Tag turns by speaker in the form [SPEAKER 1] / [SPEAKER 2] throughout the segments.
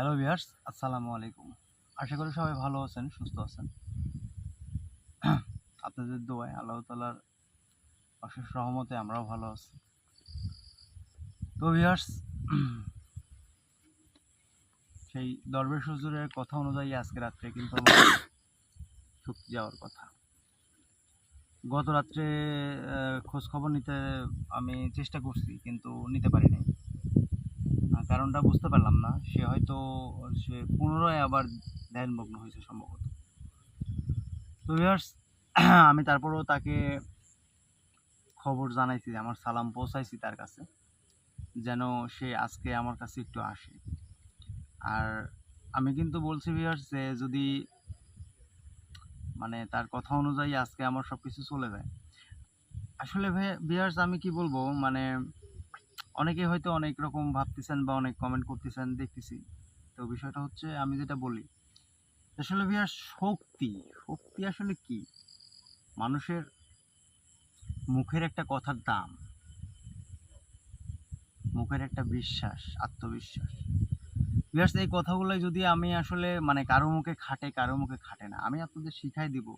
[SPEAKER 1] Hello viewers আসসালামু আলাইকুম। আশা করি সবাই ভালো আছেন, সুস্থ আছেন। আপনাদের দোয়ায় আল্লাহ তালার অশেষ রহমতে আমরাও ভালো আছি। তো ভিয়ার্স সেই দরবেশ হুজুরের কথা অনুযায়ী আজকে রাত্রে কিন্তু আমার শক্তি যাওয়ার কথা। গত রাত্রে খোঁজ খবর নিতে আমি চেষ্টা করছি, কিন্তু নিতে পারিনি। কারণটা বুঝতে পারলাম না। সে হয়তো, সে পুনরায় আবার ধ্যানমগ্ন হয়েছে সম্ভবত। তো ভিউয়ার্স আমি তারপরও তাকে খবর জানাইছি আমার সালাম পৌঁছাইছি তার কাছে, যেন সে আজকে আমার কাছে একটু আসে। আর আমি কিন্তু বলছি ভিউয়ার্স যে, যদি মানে তার কথা অনুযায়ী আজকে আমার সব কিছু চলে যায়। আসলে ভিউয়ার্স আমি কি বলব মানে অনেকে হয়তো অনেক রকম ভাবতেছেন বা অনেক কমেন্ট করতেছেন দেখতেছি। তো বিষয়টা হচ্ছে আমি যেটা বলি আসলে ভাইয়া শক্তি শক্তি আসলে কি? মানুষের মুখের একটা কথার দাম মুখের একটা বিশ্বাস আত্মবিশ্বাস। বিয়ার্স এই কথাগুলো যদি আমি আসলে মানে কারও মুখে খাটে কারও মুখে খাটে না আমি আপনাদের শিখাই দিব।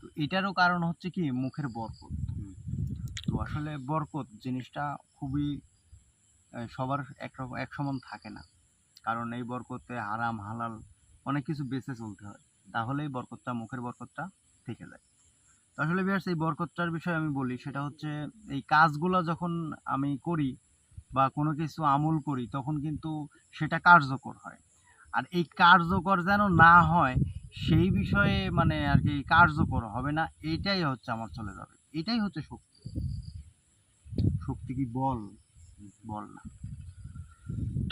[SPEAKER 1] তো এটারও কারণ হচ্ছে কি মুখের বরকত। তো আসলে বরকত জিনিসটা খুবই সবার একরকম এক সমান থাকে না। কারণ এই বরকতে হারাম, হালাল অনেক কিছু বেঁচে চলতে হয়। তাহলেই বরকতটা, মুখের বরকতটা থেকে যায়। আসলে বিয়ার্স এই বরকতটার বিষয়ে আমি বলি, সেটা হচ্ছে এই কাজগুলো যখন আমি করি বা কোনো কিছু আমল করি, তখন কিন্তু সেটা কার্যকর হয়। আর এই কার্যকর যেন না হয়, সেই বিষয়ে মানে আর কি কার্যকর হবে না, এইটাই হচ্ছে আমার চলে যাবে। এটাই হচ্ছে শক্তি। শক্তি কি বল? বল না।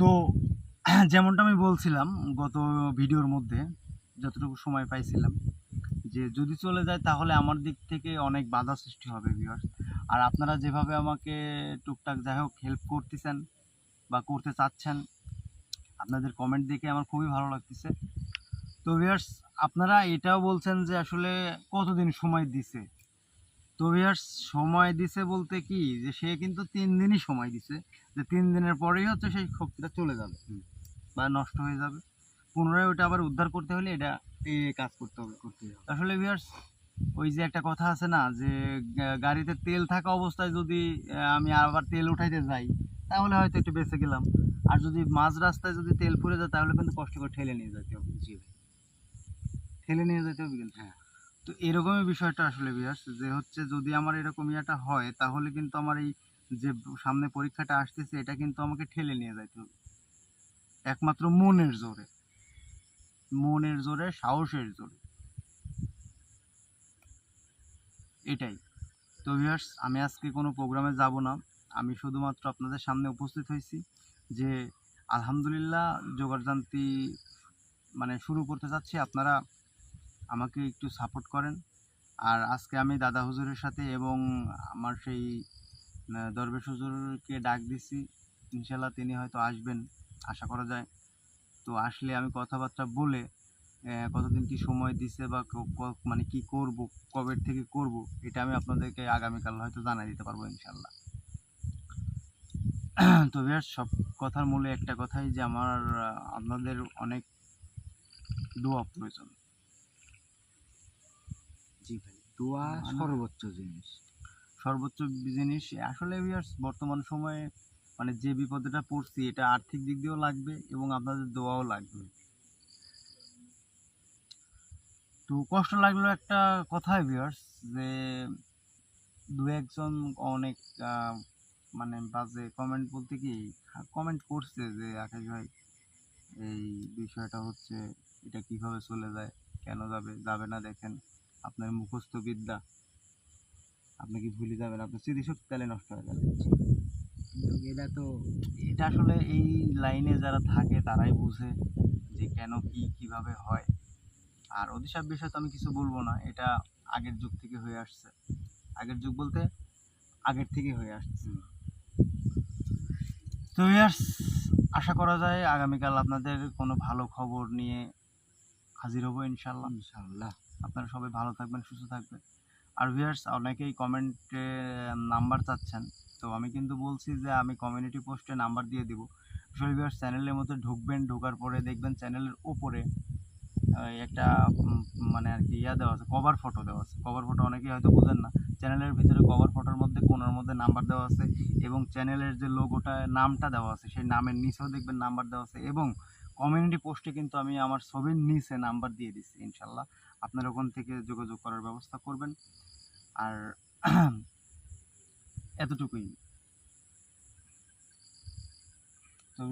[SPEAKER 1] তো যেমনটা আমি বলছিলাম গত ভিডিওর মধ্যে, যতটুকু সময় পাইছিলাম, যে যদি চলে যায় তাহলে আমার দিক থেকে অনেক বাধা সৃষ্টি হবে ভিউয়ার্স আর আপনারা যেভাবে আমাকে টুকটাক যাই হোক হেল্প করতেছেন বা করতে চাচ্ছেন, আপনাদের কমেন্ট দেখে আমার খুবই ভালো লাগতেছে। তো ভিউয়ার্স আপনারা এটাও বলছেন যে আসলে কতদিন সময় দিছে? তো ভিউয়ার্স সময় দিছে বলতে কি যে সে কিন্তু তিন দিনই সময় দিছে। যে তিন দিনের পরেই হচ্ছে সেই শক্তিটা চলে যাবে। বা নষ্ট হয়ে যাবে। পুনরায় ওটা আবার উদ্ধার করতে হলে এটা এই কাজ করতে হবে। করতে হবে। আসলে ভিউয়ার্স ওই যে একটা কথা আছে না যে গাড়িতে তেল থাকা অবস্থায় যদি আমি আবার তেল উঠাইতে যাই তাহলে হয়তো একটু বেঁচে গেলাম। আর যদি মাঝ রাস্তায় যদি তেল ফুরে যায় তাহলে কিন্তু কষ্ট করে ঠেলে নিয়ে যেতে হবে। জি ঠেলে নিয়ে যেতে হবে কিন্তু হ্যাঁ। তো এরকমই বিষয়টা আসলে বিয়াস যে হচ্ছে যদি আমার এরকম ইয়াটা হয়, তাহলে কিন্তু আমার এই যে সামনে পরীক্ষাটা আসতেছে, এটা কিন্তু আমাকে ঠেলে নিয়ে যাইতে হবে। একমাত্র মনের জোরে। মনের জোরে, সাহসের জোরে। এটাই। তো ভিউয়ার্স আমি আজকে কোনো প্রোগ্রামে যাব না। আমি শুধুমাত্র আপনাদের সামনে উপস্থিত হয়েছি যে, আলহামদুলিল্লাহ যোগারযান্ত্রী মানে শুরু করতে চাচ্ছি আপনারা আমাকে একটু সাপোর্ট করেন। আর আজকে আমি দাদা হুজুরের সাথে এবং আমার সেই দরবেশ হুজুরকে ডাক দিছি। ইনশাল্লাহ তিনি হয়তো আসবেন, আশা করা যায়। তো আসলে আমি কথাবার্তা বলে কতদিন কি সময় দিছে বা মানে কি করব, কবে থেকে করব, এটা আমি আপনাদেরকে আগামীকাল হয়তো জানাই দিতে পারব ইনশাল্লাহ তো বিরাট সব কথার মূলে একটা কথাই যে আমার আপনাদের অনেক দোয়া প্রয়োজন।
[SPEAKER 2] জি ভাই দোয়া
[SPEAKER 1] মানে-
[SPEAKER 2] সর্বোচ্চ জিনিস।
[SPEAKER 1] সর্বোচ্চ জিনিস আসলে ভিউয়ার্স বর্তমান সময়ে মানে যে বিপদেটা পড়ছি এটা আর্থিক দিক দিয়েও লাগবে এবং আপনাদের দোয়াও লাগবে। তো কষ্ট লাগল একটা কথা ভিউয়ার্স যে দু একজন অনেক মানে বাজে কমেন্ট বলতে কি কমেন্ট করছে যে আকাশ ভাই এই বিষয়টা হচ্ছে এটা কীভাবে চলে যায়? কেন যাবে? যাবে না দেখেন। আপনার মুখস্থ বিদ্যা। আপনি কি ভুলে যাবেন? আপনার স্মৃতিশক্তি তাহলে নষ্ট হয়ে যাবে।
[SPEAKER 2] এটা তো,
[SPEAKER 1] এটা আসলে এই লাইনে যারা থাকে, তারাই বুঝে যে কেন কি, কীভাবে হয়। আর অভিশাপ বিষয়ে তো আমি কিছু বলব না। এটা আগের যুগ থেকে হয়ে আসছে। আগের যুগ বলতে আগের থেকে হয়ে আসছে। তো ইয়ার্স, আশা করা যায় আগামীকাল আপনাদের কোনো ভালো খবর নিয়ে হাজির হব ইনশাল্লাহ।
[SPEAKER 2] ইনশাআল্লাহ
[SPEAKER 1] আপনারা সবাই ভালো থাকবেন, সুস্থ থাকবেন। আর ভিউয়ার্স অনেকেই কমেন্টে নাম্বার চাচ্ছেন। তো আমি কিন্তু বলছি যে আমি কমিউনিটি পোস্টে নাম্বার দিয়ে দিব। আসলে ভিউয়ার্স চ্যানেলের মধ্যে ঢুকবেন, ঢোকার পরে দেখবেন চ্যানেলের ওপরে একটা মানে আর কি ইয়া দেওয়া আছে কভার ফটো দেওয়া আছে। কভার ফটো অনেকেই হয়তো বোঝেন না। চ্যানেলের ভিতরে কভার ফটোর মধ্যে কোনার মধ্যে নাম্বার দেওয়া আছে এবং চ্যানেলের যে লোগোটা নামটা দেওয়া আছে, সেই নামের নিচেও দেখবেন নাম্বার দেওয়া আছে এবং কমিউনিটি পোস্টে কিন্তু আমি আমার ছবির নিচে নাম্বার দিয়ে দিচ্ছি, ইনশাল্লাহ। আপনারা ওখান থেকে যোগাযোগ করার ব্যবস্থা করবেন। আর এতটুকুই। তো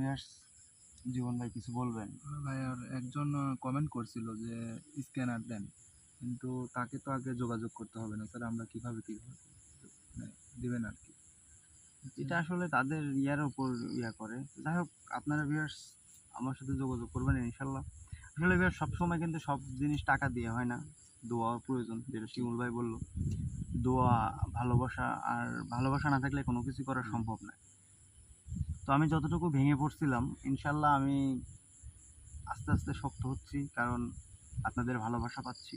[SPEAKER 1] জীবন ভাই কিছু বলবেন?
[SPEAKER 3] ভাই আর একজন কমেন্ট করছিল যে স্ক্যানার দেন কিন্তু তাকে তো আগে যোগাযোগ করতে হবে না স্যার আমরা কীভাবে কীভাবে মানে দিবেন আর কি।
[SPEAKER 1] এটা আসলে তাদের ইয়ার উপর ইয়া করে। যাই হোক আপনারা ভিউয়ার্স আমার সাথে যোগাযোগ করবেন ইনশাল্লাহ। আসলে ভিউয়ার্স সবসময় কিন্তু সব জিনিস টাকা দিয়ে হয় না। দোয়া প্রয়োজন যেটা শিমুল ভাই বলল। দোয়া ভালোবাসা আর ভালোবাসা না থাকলে কোনো কিছু করা সম্ভব নয় তো আমি যতটুকু ভেঙে পড়ছিলাম ইনশাল্লাহ আমি আস্তে আস্তে শক্ত হচ্ছি কারণ আপনাদের ভালোবাসা পাচ্ছি।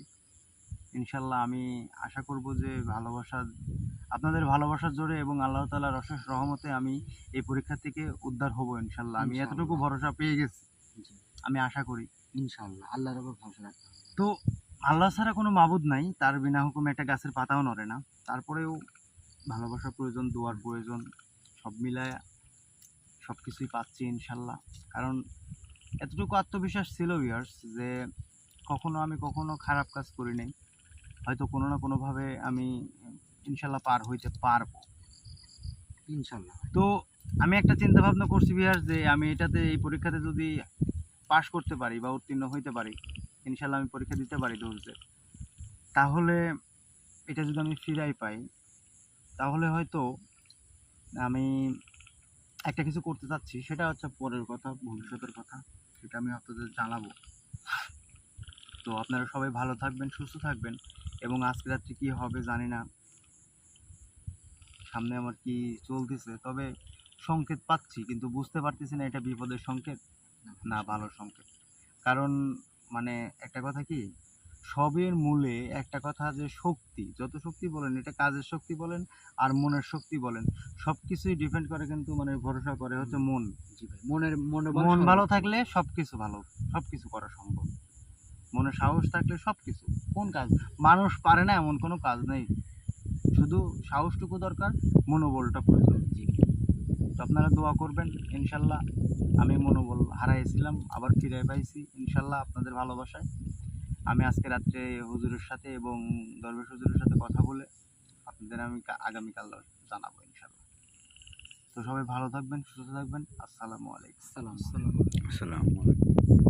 [SPEAKER 1] ইনশাল্লাহ আমি আশা করব যে ভালোবাসা আপনাদের ভালোবাসার জোরে এবং আল্লাহ তালার অশেষ রহমতে আমি এই পরীক্ষা থেকে উদ্ধার হব ইনশাল্লাহ। আমি এতটুকু ভরসা পেয়ে গেছি। আমি আশা করি।
[SPEAKER 2] ইনশাআল্লাহ আল্লাহর উপর ভরসা রাখতে হবে।
[SPEAKER 1] তো আল্লাহ ছাড়া কোনো মাবুদ নাই তার বিনা হুকুমে একটা গাছের পাতাও নড়ে না। তারপরেও ভালোবাসার প্রয়োজন দোয়ার প্রয়োজন সব মিলায় সব কিছুই পাচ্ছি ইনশাল্লাহ কারণ এতটুকু আত্মবিশ্বাস ছিল ভিউয়ার্স যে কখনো আমি কখনো খারাপ কাজ করি নাই। হয়তো কোনো না কোনোভাবে আমি ইনশাল্লাহ পার হইতে পারব।
[SPEAKER 2] ইনশাল্লাহ
[SPEAKER 1] তো আমি একটা চিন্তা ভাবনা করছি বিহার যে আমি এটাতে এই পরীক্ষাতে যদি পাশ করতে পারি বা উত্তীর্ণ হইতে পারি ইনশাল্লাহ আমি পরীক্ষা দিতে পারি ধরছে তাহলে এটা যদি আমি ফিরাই পাই, তাহলে হয়তো আমি একটা কিছু করতে চাচ্ছি, সেটা হচ্ছে পরের কথা, ভবিষ্যতের কথা, সেটা আমি আপনাদের জানাব। তো আপনারা সবাই ভালো থাকবেন, সুস্থ থাকবেন, এবং আজকে রাত্রে কী হবে জানি না। সামনে আমার কি চলতেছে, তবে সংকেত পাচ্ছি, কিন্তু বুঝতে পারতেছি না এটা বিপদের সংকেত। না ভালো সংকেত। কারণ মানে একটা কথা কি? সবের মূলে একটা কথা যে শক্তি যত শক্তি বলেন এটা কাজের শক্তি বলেন আর মনের শক্তি বলেন সব কিছুই ডিপেন্ড করে কিন্তু মানে ভরসা করে হচ্ছে মন।
[SPEAKER 2] মনের
[SPEAKER 1] মন ভালো থাকলে সব কিছু ভালো সব কিছু করা সম্ভব। মনে সাহস থাকলে সব কিছু কোন কাজ? মানুষ পারে না এমন কোনো কাজ নেই। শুধু সাহসটুকু দরকার মনোবলটা প্রয়োজন।
[SPEAKER 2] জি।
[SPEAKER 1] তো আপনারা দোয়া করবেন ইনশাল্লাহ আমি মনোবল হারাইছিলাম আবার ফিরে পাইছি ইনশাল্লাহ আপনাদের ভালোবাসায়। আমি আজকে রাত্রে হুজুরের সাথে এবং দরবেশ হুজুরের সাথে কথা বলে আপনাদের আমি আগামীকাল জানাব ইনশাল্লাহ। তো সবাই ভালো থাকবেন সুস্থ থাকবেন। আসসালামু আলাইকুম।
[SPEAKER 2] আসসালাম আলাইকুম।